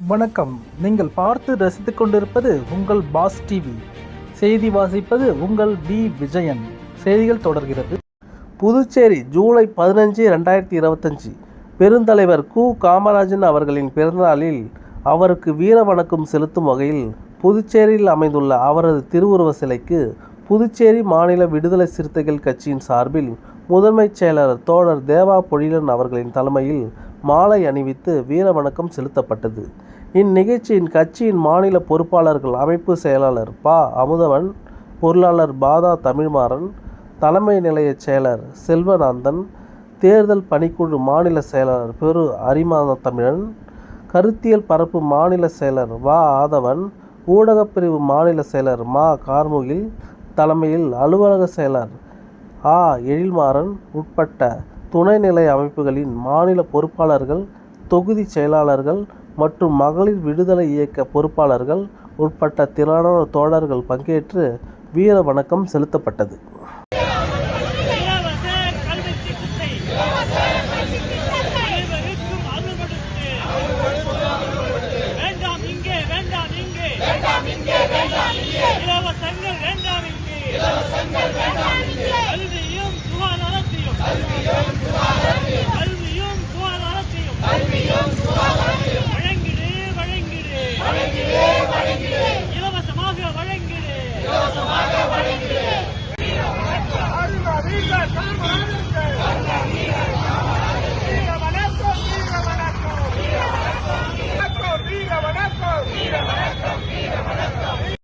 வணக்கம். நீங்கள் பார்த்து ரசித்துக் கொண்டிருப்பது உங்கள் பாஸ் டிவி. செய்தி வாசிப்பது உங்கள் பி விஜயன். செய்திகள் தொடர்கிறது. புதுச்சேரி ஜூலை பதினஞ்சு ரெண்டாயிரத்தி இருபத்தஞ்சி. பெருந்தலைவர் கு. காமராஜன் அவர்களின் பிறந்தநாளில் அவருக்கு வீர வணக்கம் செலுத்தும் வகையில் புதுச்சேரியில் அமைந்துள்ள அவரது திருவுருவ சிலைக்கு புதுச்சேரி மாநில விடுதலை சிறுத்தைகள் கட்சியின் சார்பில் முதன்மைச் செயலர் தோழர் தேவா பொழிலன் அவர்களின் தலைமையில் மாலை அணிவித்து வீர வணக்கம் செலுத்தப்பட்டது. இந்நிகழ்ச்சியின் கட்சியின் மாநில பொறுப்பாளர்கள் அமைப்பு செயலாளர் ப. அமுதவன் பொருளாளர் பாதா தமிழ்மாறன் தலைமை நிலைய செயலர் செல்வநாந்தன் தேர்தல் பணிக்குழு மாநில செயலாளர் பெரு. அரிமான தமிழன் கருத்தியல் பரப்பு மாநில செயலர் வ. ஆதவன் ஊடகப் பிரிவு மாநில செயலர் மா. கார்முகில் தலைமையில் அலுவலக செயலர் ஆ. எழில்மாறன் உட்பட்ட துணைநிலை அமைப்புகளின் மாநில பொறுப்பாளர்கள் தொகுதி செயலாளர்கள் மற்றும் மகளிர் விடுதலை இயக்க பொறுப்பாளர்கள் உட்பட்ட திரளான தோழர்கள் பங்கேற்று வீர வணக்கம் செலுத்தப்பட்டது. Come on, come on.